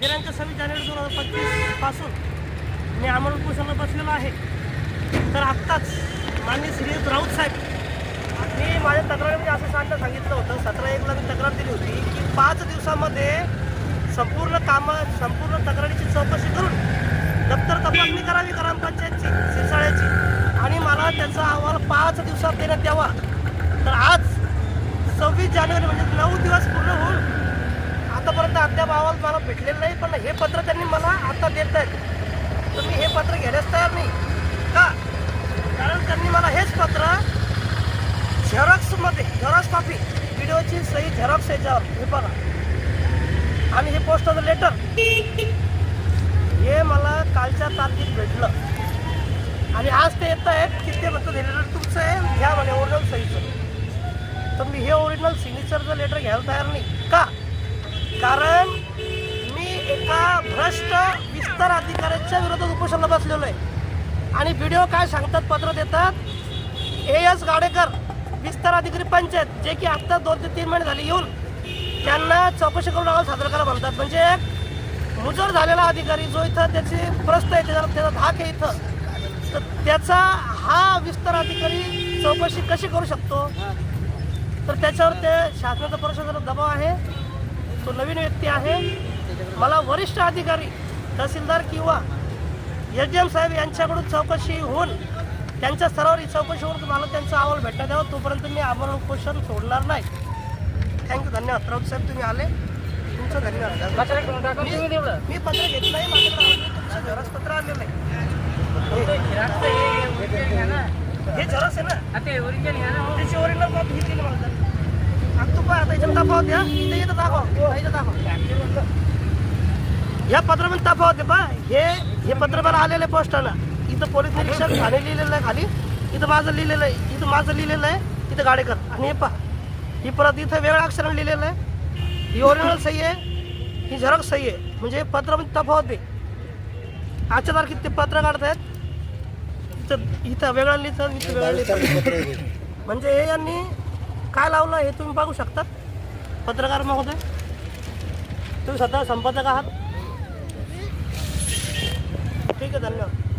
दिनांक सव्वीस जानेवारी दोन हजार पंचवीसपासून मी आमरण उपोषणाला बसलेलो आहे. तर आत्ताच माननीय श्री राऊत साहेब मी माझ्या तक्रारीमध्ये असं सांगणं सांगितलं होतं सतरा एकला मी तक्रार दिली होती की पाच दिवसामध्ये संपूर्ण कामं संपूर्ण तक्रारीची चौकशी करून दप्तर तपासणी करावी ग्रामपंचायतची शिरसाळ्याची. आणि मला त्याचा अहवाल पाच दिवसात देण्यात यावा. तर आज सव्वीस जानेवारी म्हणजे नऊ दिवस पूर्ण होऊन आतापर्यंत अद्याप अहवाल मला भेटलेला नाही पण हे पत्र त्यांनी मला आता देत आहेत. तर मी हे पत्र घेण्यास तयार नाही. का? कारण त्यांनी मला हेच पत्र झेरॉक्समध्ये झेरॉक्स कॉपी व्हिडिओची सही झेरॉक्स याच्यावर हे बघा. आणि हे पोस्टाचं लेटर हे मला कालच्या तारखेत भेटलं. आणि आज ते येत आहेत की ते म्हणतात हे लेटर तुमचं आहे घ्या म्हणे ओरिजिनल सहीचं तर मी हे ओरिजिनल सिग्नेचरचं लेटर घ्यायला तयार नाही. का? कारण मी एका भ्रष्ट विस्तार अधिकाऱ्याच्या विरोधात उपोषणाला बसलेलो आहे. आणि व्हिडिओ काय सांगतात पत्र देतात? ए एस गाडेकर विस्तार अधिकारी पंचायत जे की आत्ता दोन ते तीन महिने झाले येऊन त्यांना चौकशी करून अहवाल सादर करा म्हणतात. म्हणजे एक मुजर झालेला अधिकारी जो इथं त्याची प्रस्त आहे त्याचा त्याचा धाक आहे इथं. तर त्याचा हा विस्तार अधिकारी चौकशी कशी करू शकतो? तर त्याच्यावर ते शासनाचा प्रशासनाचा दबाव आहे. नवीन व्यक्ती आहे. मला वरिष्ठ अधिकारी तहसीलदार किंवा डी एम साहेब यांच्याकडून चौकशी होऊन त्यांच्या स्तरावर ही चौकशी होऊन मला त्यांचा अहवाल भेटण्यात यावा तोपर्यंत मी आम्हाला उपोषण सोडणार नाही. थँक्यू धन्यवाद. राऊत साहेब तुम्ही आले. तुमचं धन्यवाद. मी पत्र घेतलं आहे. माझ्याकडे झेरॉक्स पत्र आलेलं आहे. हे झेरॉक्स आहे ना? त्याची ओरिजिनल कॉपी दिली मला. याच्यात तफावत द्या इथे इथं दाखव इथं दाखव या पत्रामध्ये तफावत आहे पा हे हे पत्र मला आलेलं आहे पोस्टानं इथं पोलीस निरीक्षक ठाणे लिहिलेलं आहे खाली. इथं माझं लिहिलेलं आहे. इथं माझं लिहिलेलं आहे. इथं गाडेकर आणि हे पा ही परत इथं वेगळ्या अक्षराने लिहिलेलं आहे. ही ओरिजिनल सही आहे. ही झेरॉक्स सही आहे. म्हणजे पत्रामध्ये तफावत आहे आजच्या तारखेत ते पत्र काढतायत. इथं इथं वेगळं लिहितं इथं वेगळं लिहितं म्हणजे हे यांनी काय लावलं हे तुम्ही बघू शकता. पत्रकार महोदय? तुम्ही स्वतः संपादक आहात? ठीक आहे धन्यवाद.